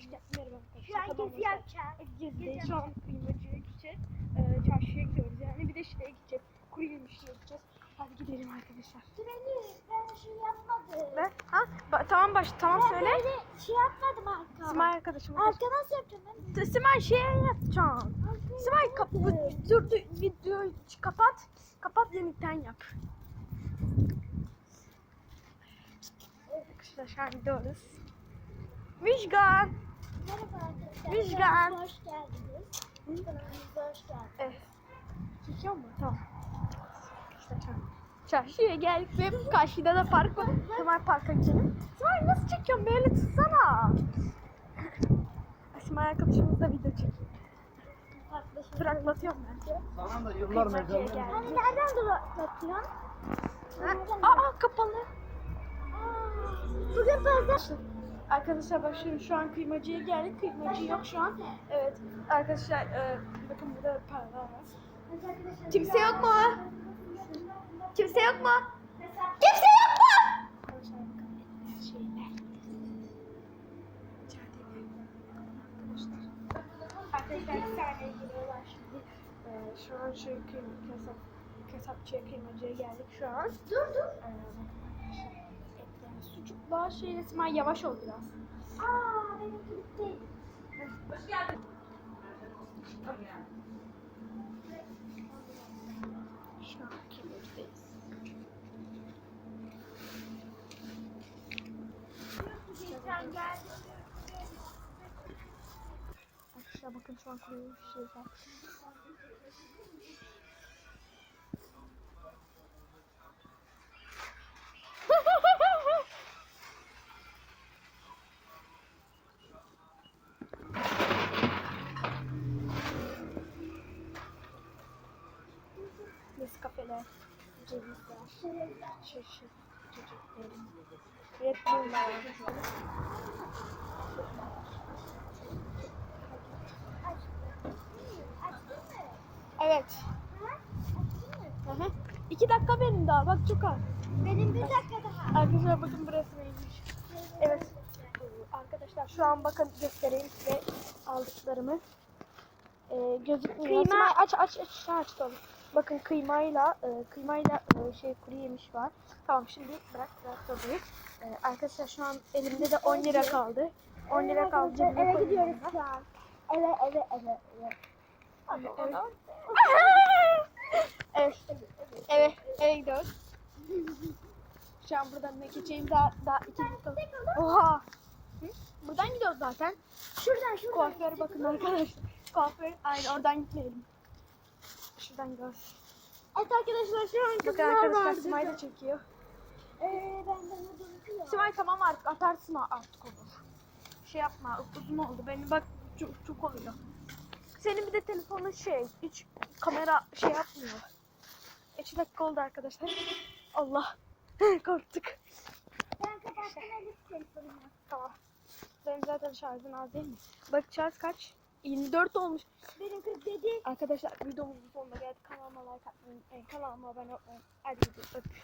Geldin. Merhaba Şu an arkadaşlar. Gezi yapacağız. Gezideyiz. Şu an kıymacıya gideceğiz. Ee, çarşıya gidiyoruz yani. Bir de şeye gideceğiz. Kuru yemişine gideceğiz. Hadi gidelim arkadaşlar. Süreli ben şey yapmadım. Ve ha ba- tamam baş tamam Ben söyle. böyle şey yapmadım arka. Simay arkadaşım. Arka nasıl yapacağım ben? Simay şey yapacaksın. Simay kap dur dur videoyu kapat. Kapat linkten yap. Arkadaşlar gidiyoruz. Müjgan. Merhaba arkadaşlar. Müjgan. Hoş geldiniz. Kanalımıza hoş geldiniz. Evet. Çekiyor mu? Tamam. İşte an Çarşıya geldik ve karşıda da park var. Hemen parka gidelim. Simay nasıl çekiyorsun? Böyle tutsana. Simay arkadaşımız da video çekiyor. Duraklatıyorum ben. Sana da yıllar geldik. Hani nereden duraklatıyorsun? Aa kapalı. Bugün pazar. Arkadaşlar şimdi şu an kıymacıya geldik. Kıymacı yok şu an. Evet. Arkadaşlar e, bakın burada paralar var. Kimse yok mu? Kimse yok mu? Kimse yok mu? Arkadaşlar bir saniye geliyorlar şimdi. Ee, şu an şey kıym kasap, kasapçıya kıymacıya geldik şu an. Dur dur. Ee, arkadaşlar etler, sucuklar şey resmen yavaş ol biraz. Aa benim bitti. Şu an kıymacıdayız. Sen geldin. Arkadaşlar bakın şu an kuruyor şeyler. Nescafeler, cevizler, çeşit Bull'lar, Açtın mı? Evet. Aha. İki dakika benim daha. Bak çok az. Benim bir dakika daha. Arkadaşlar bakın burası neymiş. Evet. Arkadaşlar şu an bakın göstereyim size aldıklarımı. Ee, gözükmüyor. Kıyma- Simay, aç aç aç aç aç Bakın kıymayla e, kıymayla e, şey kuru yemiş var. Tamam şimdi bırak bırak tabii. Ee, arkadaşlar şu an elimde de 10 lira kaldı. 10 lira kaldı. Eve koydum gidiyoruz şu an. Eve eve eve eve. Evet. evet. Evet. Eve gidiyoruz. Şu an buradan ne geçeyim daha daha iki dakika. Oha. Hı? Buradan gidiyoruz zaten. Şuradan şuradan. Kuaföre bakın arkadaşlar. Kuaför aynı oradan gitmeyelim. Şuradan gidiyoruz. Evet arkadaşlar şu an Bakın kızlar arkadaşlar vardı. Simay da çekiyor. Ee, ben de unutuyorum. Simay tamam artık atarsın artık olur. Şey yapma uzun oldu. Benim bak çok, çok oluyor. Senin bir de telefonun şey hiç kamera şey yapmıyor. 3 dakika oldu arkadaşlar. Allah korktuk. Ben kapattım Elif telefonumu. Tamam. Benim zaten şarjım az değil mi? Bak şarj kaç? 24 olmuş. Benim 47. Arkadaşlar videomuzun sonuna geldik. Kanalıma like atmayı. Kanalıma abone olmayı. Hadi. Öpüyorum.